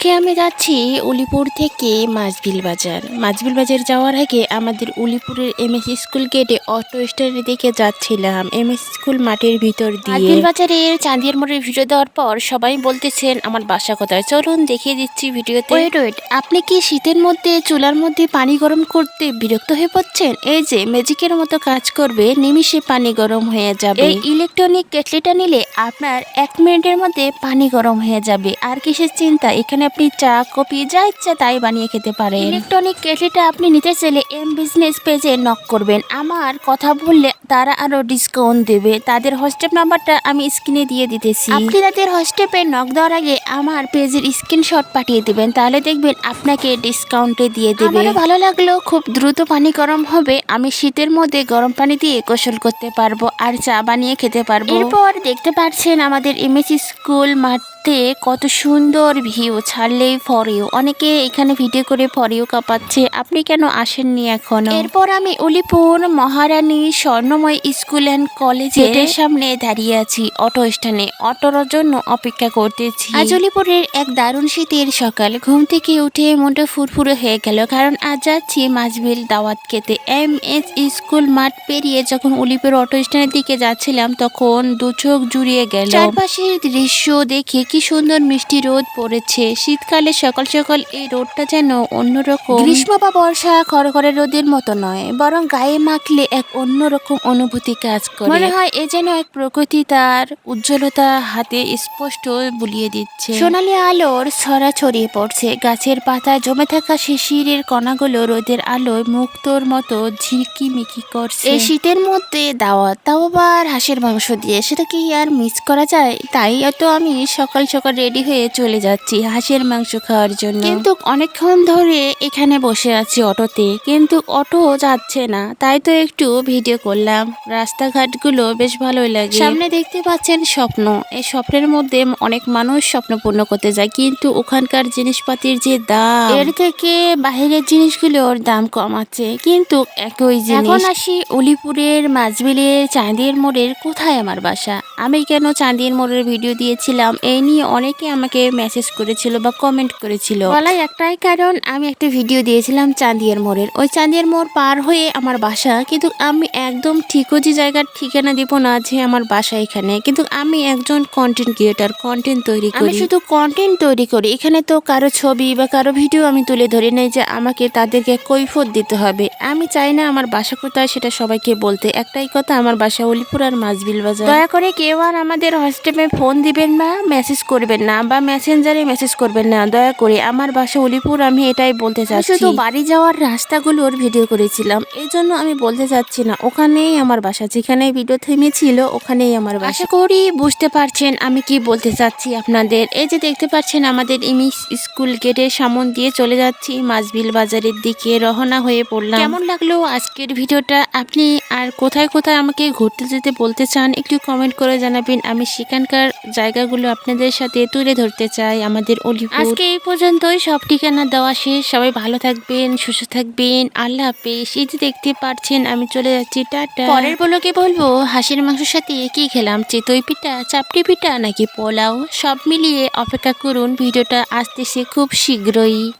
আজকে আমি যাচ্ছি উলিপুর থেকে মাছবিল বাজার মাছবিল বাজার যাওয়ার আগে আমাদের উলিপুরের এমএস স্কুল গেটে অটো স্ট্যান্ডের দিকে যাচ্ছিলাম। এম এস স্কুল মাঠের ভিতর দিয়ে। মাছবিল বাজারের চাঁদিয়ার মোড়ের ভিডিও দেওয়ার পর সবাই বলতেছেন আমার বাসা কোথায়? চলুন দেখিয়ে দিচ্ছি ভিডিওতে। ওয়েট ওয়েট আপনি কি শীতের মধ্যে চুলার মধ্যে পানি গরম করতে বিরক্ত হয়ে পড়ছেন? এই যে ম্যাজিকের মতো কাজ করবে নিমিষে পানি গরম হয়ে যাবে। এই ইলেকট্রনিক কেটলিটা নিলে আপনার এক মিনিটের মধ্যে পানি গরম হয়ে যাবে। আর কিসের চিন্তা? এখানে আপনি চা কফি যা ইচ্ছা তাই বানিয়ে খেতে পারেন। ইলেকট্রনিক কেটলিটা আপনি নিতে চাইলে এম বিজনেস পেজে নক করবেন। আমার কথা বললে তারা আরও ডিসকাউন্ট দেবে। তাদের হোয়াটসঅ্যাপ নাম্বারটা আমি স্ক্রিনে দিয়ে দিতেছি। আপনি তাদের হোয়াটসঅ্যাপে নক দেওয়ার আগে আমার পেজের স্ক্রিনশট পাঠিয়ে দিবেন। তাহলে দেখবেন আপনাকে ডিসকাউন্টে দিয়ে দেবে। আমারও ভালো লাগল। খুব দ্রুত পানি গরম হবে। আমি শীতের মধ্যে গরম পানি দিয়ে গোসল করতে পারব আর চা বানিয়ে খেতে পারব। এরপর দেখতে পাচ্ছেন আমাদের এমএসি স্কুল মাঠে কত সুন্দর ভিউ ছাড়লেই ফরেও অনেকে এখানে ভিডিও করে ফরেও কাঁপাচ্ছে। আপনি কেন আসেননি এখন? এরপর আমি উলিপুর মহারানী স্বর্ণময় স্কুল অ্যান্ড কলেজের সামনে দাঁড়িয়ে আছি অটো স্ট্যান্ডে অটোর জন্য অপেক্ষা করতেছি। আজ উলিপুরের এক দারুণ শীতের সকাল। ঘুম থেকে উঠে মনটা ফুরফুরে হয়ে গেল কারণ আজ যাচ্ছি মাঝবিল দাওয়াত খেতে। এম এস স্কুল মাঠ পেরিয়ে যখন উলিপুর অটো স্ট্যান্ডের দিকে যাচ্ছিলাম তখন দু চোখ জুড়িয়ে গেল। চারপাশের দৃশ্য দেখে কি সুন্দর মিষ্টি রোদ পড়েছে। শীতকালে সকাল সকাল এই রোদটা যেন অন্যরকম। গ্রীষ্ম বা বর্ষা খড়খড়ে রোদের মতো নয় বরং গায়ে মাখলে এক অন্যরকম অনুভূতি কাজ করে। মনে হয় এ যেন এক প্রকৃতি তার উজ্জ্বলতা হাতে স্পষ্ট বুলিয়ে দিচ্ছে। সোনালি আলোর ছড়া ছড়িয়ে পড়ছে গাছের পাতায় জমে থাকা শিশিরের কণাগুলো রোদের আলোয় মুক্তোর মতো ঝিকিমিকি করছে। এই শীতের মধ্যে দাওয়াত তাও আবার হাঁসের মাংস দিয়ে সেটা কি আর মিস করা যায়? তাই তো আমি সকাল সকাল সকাল রেডি হয়ে চলে যাচ্ছি হাঁসের মাংস খাওয়ার জন্য। কিন্তু অনেকক্ষণ ধরে এখানে বসে আছি অটোতে। কিন্তু অটো যাচ্ছে না তাই তো একটু ভিডিও করলাম। রাস্তাঘাটগুলো বেশ ভালোই লাগে। সামনে দেখতে পাচ্ছেন স্বপ্ন। এই স্বপ্নের মধ্যে অনেক মানুষ স্বপ্ন পূর্ণ করতে যায় কিন্তু ওখানকার জিনিসপাতির যে দাম এর থেকে বাহিরের জিনিসগুলোর দাম কম আছে। কিন্তু একই জিনিস। এখন আসি উলিপুরের মাঝবিলের চাঁদের মোড়ের কোথায় আমার বাসা? আমি কেন চাঁদের মোড়ের ভিডিও দিয়েছিলাম? এই নিয়ে অনেকে আমাকে মেসেজ করেছিল বা কমেন্ট করেছিল। বলাই একটাই কারণ আমি একটা ভিডিও দিয়েছিলাম চাঁদিয়ার মোড়ের। ওই চাঁদিয়ার মোড় পার হয়ে আমার বাসা কিন্তু আমি একদম ঠিকও যে জায়গার ঠিকানা দিব না যে আমার বাসা এখানে। কিন্তু আমি একজন কন্টেন্ট ক্রিয়েটার কন্টেন্ট তৈরি করি। আমি শুধু কন্টেন্ট তৈরি করি। এখানে তো কারও ছবি বা কারও ভিডিও আমি তুলে ধরি নাই যে আমাকে তাদেরকে কৈফত দিতে হবে। আমি চাই না আমার বাসা কোথায় সেটা সবাইকে বলতে। একটাই কথা আমার বাসা অলিপুর আর মাঝবিল বাজার। দয়া করে কেউ আর আমাদের হোয়াটসঅ্যাপে ফোন দিবেন না মেসেজ করবেন না বা মেসেঞ্জারে মেসেজ করবেন না। দয়া করে আমার বাসা অলিপুর আমি এটাই বলতে চাচ্ছি শুধু বাড়ি যাওয়ার রাস্তাগুলোর ভিডিও করেছিলাম। এই জন্য আমি বলতে চাচ্ছি না ওখানেই আমার বাসা। যেখানে ভিডিও থেমেছিল ওখানেই আমার বাসা। আশা করি বুঝতে পারছেন আমি কি বলতে চাচ্ছি আপনাদের। এই যে দেখতে পাচ্ছেন আমাদের ইমি স্কুল গেটের সামন দিয়ে চলে যাচ্ছি। মাঝবিল বাজারের দিকে রওনা হয়ে পড়লাম। কেমন লাগল আজকের ভিডিওটা? আপনি আর কোথায় কোথায় আমাকে ঘুরতে যেতে বলতে চান একটু কমেন্ট করে জানাবেন। আমি সেখানকার জায়গাগুলো আপনাদের সাথে তুলে ধরতে চাই আমাদের অলিপুর। আজকে এই পর্যন্তই। সব ঠিকানা দেওয়া শেষ। সবাই ভালো থাকবেন সুস্থ থাকবেন। আল্লাহ হাফেজ। এই যে দেখতে পারছেন আমি চলে যাচ্ছি। টাটা। পরের বলোকে বলব হাঁসের মাংসের সাথে কি খেলাম। চিতই পিঠা চাপটি পিঠা নাকি পোলাও? সব মিলিয়ে অপেক্ষা করুন ভিডিওটা আসতেছে খুব শীঘ্রই।